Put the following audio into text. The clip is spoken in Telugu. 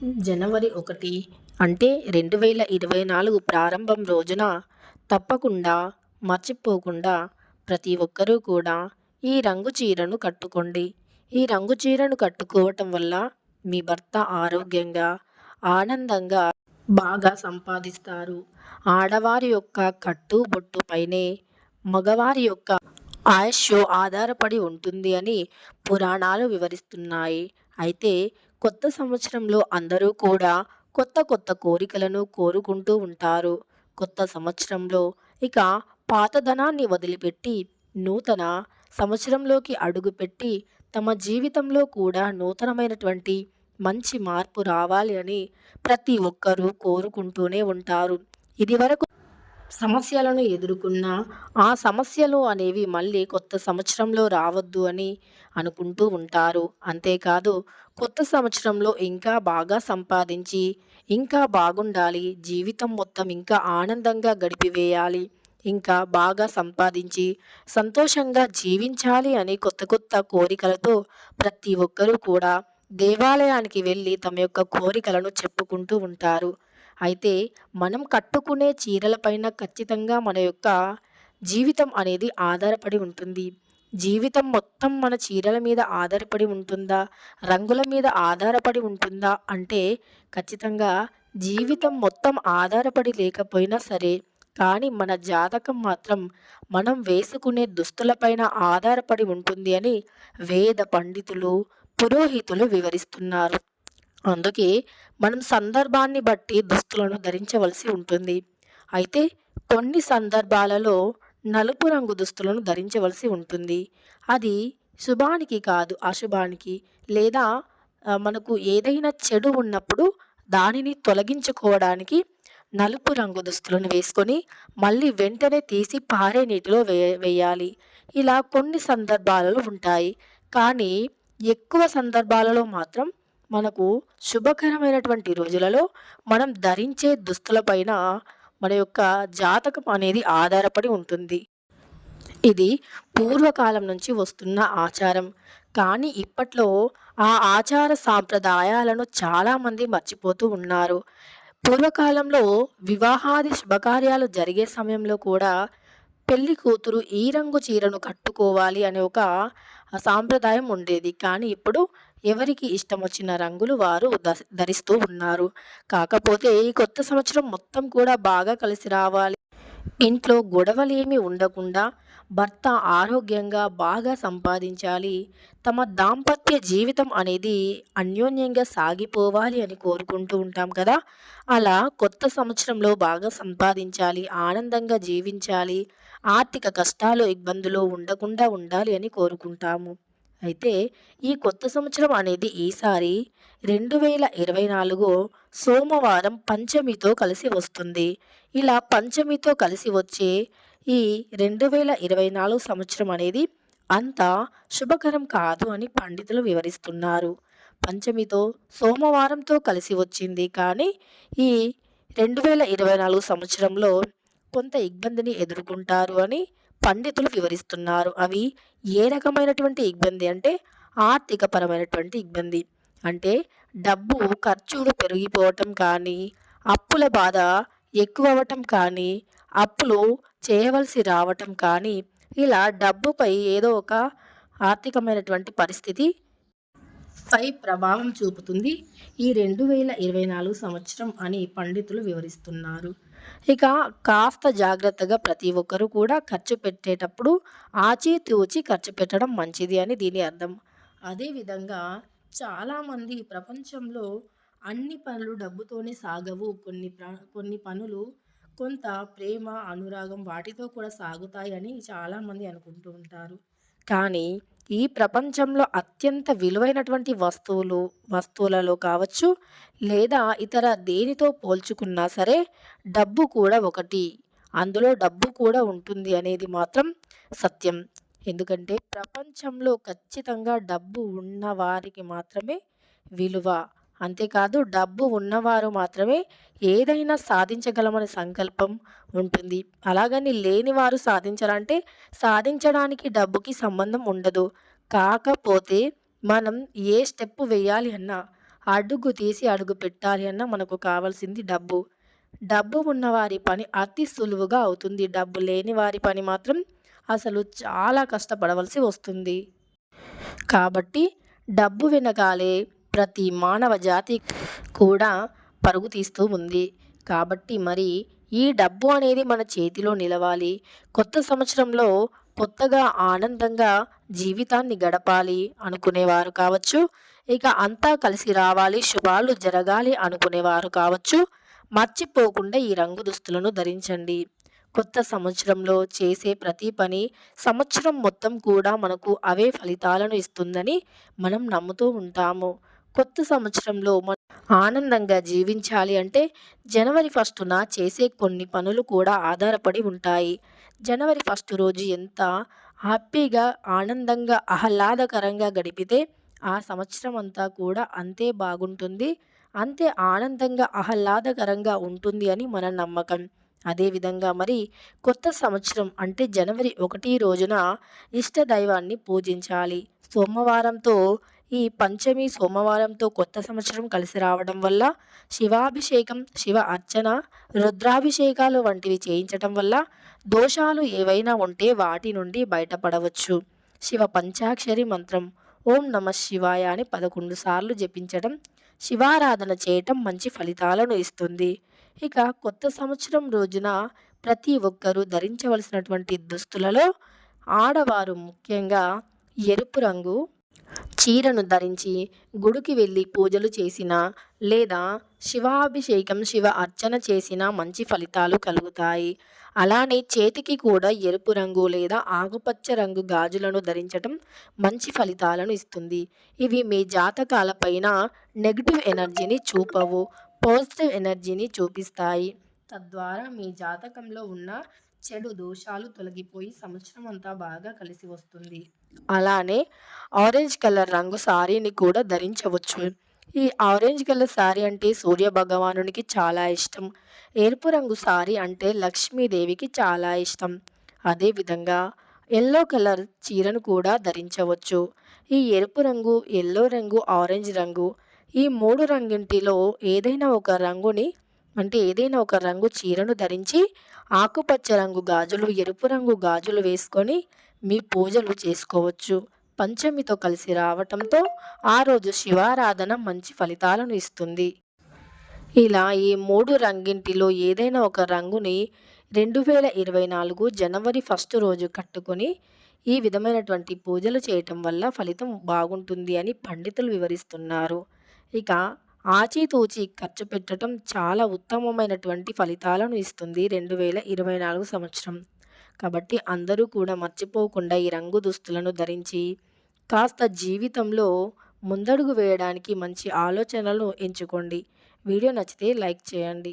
జనవరి ఒకటి అంటే రెండు వేల ఇరవై నాలుగు ప్రారంభం రోజున తప్పకుండా మర్చిపోకుండా ప్రతి ఒక్కరూ కూడా ఈ రంగు చీరను కట్టుకోండి. ఈ రంగు చీరను కట్టుకోవటం వల్ల మీ భర్త ఆరోగ్యంగా ఆనందంగా బాగా సంపాదిస్తారు. ఆడవారి యొక్క కట్టు బొట్టు పైనే మగవారి యొక్క ఆయుష్ ఆధారపడి ఉంటుంది అని పురాణాలు వివరిస్తున్నాయి. అయితే కొత్త సంవత్సరంలో అందరూ కూడా కొత్త కొత్త కోరికలను కోరుకుంటూ ఉంటారు. కొత్త సంవత్సరంలో ఇక పాతదనాన్ని వదిలిపెట్టి నూతన సంవత్సరంలోకి అడుగుపెట్టి తమ జీవితంలో కూడా నూతనమైనటువంటి మంచి మార్పు రావాలి అని ప్రతి ఒక్కరూ కోరుకుంటూనే ఉంటారు. ఇదివరకు సమస్యలను ఎదుర్కొన్న ఆ సమస్యలు అనేవి మళ్ళీ కొత్త సంవత్సరంలో రావద్దు అని అనుకుంటూ ఉంటారు. అంతేకాదు కొత్త సంవత్సరంలో ఇంకా బాగా సంపాదించి ఇంకా బాగుండాలి జీవితం మొత్తం ఇంకా ఆనందంగా గడిపివేయాలి ఇంకా బాగా సంపాదించి సంతోషంగా జీవించాలి అని కొత్త కొత్త కోరికలతో ప్రతి ఒక్కరూ కూడా దేవాలయానికి వెళ్ళి తమ యొక్క కోరికలను చెప్పుకుంటూ ఉంటారు. అయితే మనం కట్టుకునే చీరలపైన ఖచ్చితంగా మన యొక్క జీవితం అనేది ఆధారపడి ఉంటుంది. జీవితం మొత్తం మన చీరల మీద ఆధారపడి ఉంటుందా? రంగుల మీద ఆధారపడి ఉంటుందా? అంటే ఖచ్చితంగా జీవితం మొత్తం ఆధారపడి లేకపోయినా సరే కానీ మన జాతకం మాత్రం మనం వేసుకునే దుస్తులపైన ఆధారపడి ఉంటుంది అని వేద పండితులు పురోహితులు వివరిస్తున్నారు. అందుకే మనం సందర్భాన్ని బట్టి దుస్తులను ధరించవలసి ఉంటుంది. అయితే కొన్ని సందర్భాలలో నలుపు రంగు దుస్తులను ధరించవలసి ఉంటుంది. అది శుభానికి కాదు అశుభానికి. లేదా మనకు ఏదైనా చెడు ఉన్నప్పుడు దానిని తొలగించుకోవడానికి నలుపు రంగు దుస్తులను వేసుకొని మళ్ళీ వెంటనే తీసి పారే నీటిలో వే వేయాలి. ఇలా కొన్ని సందర్భాలలో ఉంటాయి. కానీ ఎక్కువ సందర్భాలలో మాత్రం మనకు శుభకరమైనటువంటి రోజులలో మనం ధరించే దుస్తులపైన మన యొక్క జాతకం అనేది ఆధారపడి ఉంటుంది. ఇది పూర్వకాలం నుంచి వస్తున్న ఆచారం. కానీ ఇప్పట్లో ఆ ఆచార సాంప్రదాయాలను చాలామంది మర్చిపోతూ ఉన్నారు. పూర్వకాలంలో వివాహాది శుభకార్యాలు జరిగే సమయంలో కూడా పెళ్ళి కూతురు ఈ రంగు చీరను కట్టుకోవాలి అనే ఒక సాంప్రదాయం ఉండేది. కానీ ఇప్పుడు ఎవరికి ఇష్టం వచ్చిన రంగులు వారు ధరిస్తూ ఉన్నారు. కాకపోతే ఈ కొత్త సంవత్సరం మొత్తం కూడా బాగా కలిసి రావాలి. ఇంట్లో గొడవలేమి ఉండకుండా భర్త ఆరోగ్యంగా బాగా సంపాదించాలి. తమ దాంపత్య జీవితం అనేది అన్యోన్యంగా సాగిపోవాలి అని కోరుకుంటూ ఉంటాం కదా. అలా కొత్త సంవత్సరంలో బాగా సంపాదించాలి ఆనందంగా జీవించాలి ఆర్థిక కష్టాలు ఇబ్బందులు ఉండకుండా ఉండాలి అని కోరుకుంటాము. అయితే ఈ కొత్త సంవత్సరం అనేది ఈసారి రెండు వేల ఇరవై నాలుగు సోమవారం పంచమితో కలిసి వస్తుంది. ఇలా పంచమితో కలిసి వచ్చే ఈ రెండు వేల ఇరవై నాలుగు సంవత్సరం అనేది అంత శుభకరం కాదు అని పండితులు వివరిస్తున్నారు. పంచమితో సోమవారంతో కలిసి వచ్చింది కానీ ఈ రెండు వేల ఇరవై నాలుగు సంవత్సరంలో కొంత ఇబ్బందిని ఎదుర్కొంటారు అని పండితులు వివరిస్తున్నారు. అవి ఏ రకమైనటువంటి ఇబ్బంది అంటే ఆర్థిక పరమైనటువంటి ఇబ్బంది. అంటే డబ్బు ఖర్చులు పెరిగిపోవటం కానీ అప్పుల బాధ ఎక్కువ అవ్వటం కానీ అప్పులు చేయవలసి రావటం కానీ ఇలా డబ్బుపై ఏదో ఒక ఆర్థికమైనటువంటి పరిస్థితి పై ప్రభావం చూపుతుంది. ఈ రెండు వేల ఇరవై నాలుగు సంవత్సరం అని పండితులు వివరిస్తున్నారు. ఇక కాస్త జాగ్రత్తగా ప్రతి ఒక్కరూ కూడా ఖర్చు పెట్టేటప్పుడు ఆచితూచి ఖర్చు పెట్టడం మంచిది అని దీని అర్థం. అదేవిధంగా చాలామంది ప్రపంచంలో అన్ని పనులు డబ్బుతోనే సాగవు. కొన్ని కొన్ని పనులు కొంత ప్రేమ అనురాగం వాటితో కూడా సాగుతాయని చాలామంది అనుకుంటూ ఉంటారు. కానీ ఈ ప్రపంచంలో అత్యంత విలువైనటువంటి వస్తువులు వస్తువులలో కావచ్చు లేదా ఇతర దేనితో పోల్చుకున్నా సరే డబ్బు కూడా ఒకటి. అందులో డబ్బు కూడా ఉంటుంది అనేది మాత్రం సత్యం. ఎందుకంటే ప్రపంచంలో ఖచ్చితంగా డబ్బు ఉన్న వారికి మాత్రమే విలువ. అంతేకాదు డబ్బు ఉన్నవారు మాత్రమే ఏదైనా సాధించగలమనే సంకల్పం ఉంటుంది. అలాగని లేనివారు సాధించాలంటే సాధించడానికి డబ్బుకి సంబంధం ఉండదు. కాకపోతే మనం ఏ స్టెప్ వేయాలి అన్నా అడుగు తీసి అడుగు పెట్టాలి అన్న మనకు కావాల్సింది డబ్బు. డబ్బు ఉన్నవారి పని అతి సులువుగా అవుతుంది. డబ్బు లేని వారి పని మాత్రం అసలు చాలా కష్టపడవలసి వస్తుంది. కాబట్టి డబ్బు వెనకాలే ప్రతి మానవ జాతి కూడా పరుగు తీస్తూ ఉంది. కాబట్టి మరి ఈ డబ్బు అనేది మన చేతిలో నిలవాలి. కొత్త సంవత్సరంలో కొత్తగా ఆనందంగా జీవితాన్ని గడపాలి అనుకునేవారు కావచ్చు. ఇక అంతా కలిసి రావాలి శుభాలు జరగాలి అనుకునేవారు కావచ్చు. మర్చిపోకుండా ఈ రంగు దుస్తులను ధరించండి. కొత్త సంవత్సరంలో చేసే ప్రతి పని సంవత్సరం మొత్తం కూడా మనకు అవే ఫలితాలను ఇస్తుందని మనం నమ్ముతూ ఉంటాము. కొత్త సంవత్సరంలో ఆనందంగా జీవించాలి అంటే జనవరి ఫస్టున చేసే కొన్ని పనులు కూడా ఆధారపడి ఉంటాయి. జనవరి ఫస్ట్ రోజు ఎంత హ్యాపీగా ఆనందంగా ఆహ్లాదకరంగా గడిపితే ఆ సంవత్సరం అంతా కూడా అంతే బాగుంటుంది. అంతే ఆనందంగా ఆహ్లాదకరంగా ఉంటుంది అని మన నమ్మకం. అదేవిధంగా మరి కొత్త సంవత్సరం అంటే జనవరి ఒకటి రోజున ఇష్ట దైవాన్ని పూజించాలి. సోమవారంతో ఈ పంచమి సోమవారంతో కొత్త సంవత్సరం కలిసి రావడం వల్ల శివాభిషేకం శివ అర్చన రుద్రాభిషేకాలు వంటివి చేయించటం వల్ల దోషాలు ఏవైనా ఉంటే వాటి నుండి బయటపడవచ్చు. శివ పంచాక్షరి మంత్రం ఓం నమ శివాయ అని పదకొండు సార్లు జపించడం శివారాధన చేయటం మంచి ఫలితాలను ఇస్తుంది. ఇక కొత్త సంవత్సరం రోజున ప్రతి ఒక్కరూ ధరించవలసినటువంటి దుస్తులలో ఆడవారు ముఖ్యంగా ఎరుపు రంగు చీరను ధరించి గుడికి వెళ్ళి పూజలు చేసిన లేదా శివాభిషేకం శివ అర్చన చేసిన మంచి ఫలితాలు కలుగుతాయి. అలానే చేతికి కూడా ఎరుపు రంగు లేదా ఆకుపచ్చ రంగు గాజులను ధరించటం మంచి ఫలితాలను ఇస్తుంది. ఇవి మీ జాతకాలపైన నెగిటివ్ ఎనర్జీని చూపవు పాజిటివ్ ఎనర్జీని చూపిస్తాయి. తద్వారా మీ జాతకంలో ఉన్న చెడు దోషాలు తొలగిపోయి సంవత్సరం అంతా బాగా కలిసి వస్తుంది. అలానే ఆరెంజ్ కలర్ రంగు సారీని కూడా ధరించవచ్చు. ఈ ఆరెంజ్ కలర్ శారీ అంటే సూర్య భగవానునికి చాలా ఇష్టం. ఎరుపు రంగు సారీ అంటే లక్ష్మీదేవికి చాలా ఇష్టం. అదేవిధంగా ఎల్లో కలర్ చీరను కూడా ధరించవచ్చు. ఈ ఎరుపు రంగు ఎల్లో రంగు ఆరెంజ్ రంగు ఈ మూడు రంగింటిలో ఏదైనా ఒక రంగుని అంటే ఏదైనా ఒక రంగు చీరను ధరించి ఆకుపచ్చ రంగు గాజులు ఎరుపు రంగు గాజులు వేసుకొని మీ పూజలు చేసుకోవచ్చు. పంచమితో కలిసి రావటంతో ఆ రోజు శివారాధన మంచి ఫలితాలను ఇస్తుంది. ఇలా ఈ మూడు రంగింటిలో ఏదైనా ఒక రంగుని రెండు వేల ఇరవై నాలుగు జనవరి ఫస్ట్ రోజు కట్టుకొని ఈ విధమైనటువంటి పూజలు చేయటం వల్ల ఫలితం బాగుంటుంది అని పండితులు వివరిస్తున్నారు. ఇక ఆచితూచి ఖర్చు పెట్టడం చాలా ఉత్తమమైనటువంటి ఫలితాలను ఇస్తుంది రెండు వేల ఇరవై నాలుగు సంవత్సరం. కాబట్టి అందరూ కూడా మర్చిపోకుండా ఈ రంగు దుస్తులను ధరించి కాస్త జీవితంలో ముందడుగు వేయడానికి మంచి ఆలోచనలు ఎంచుకోండి. వీడియో నచ్చితే లైక్ చేయండి.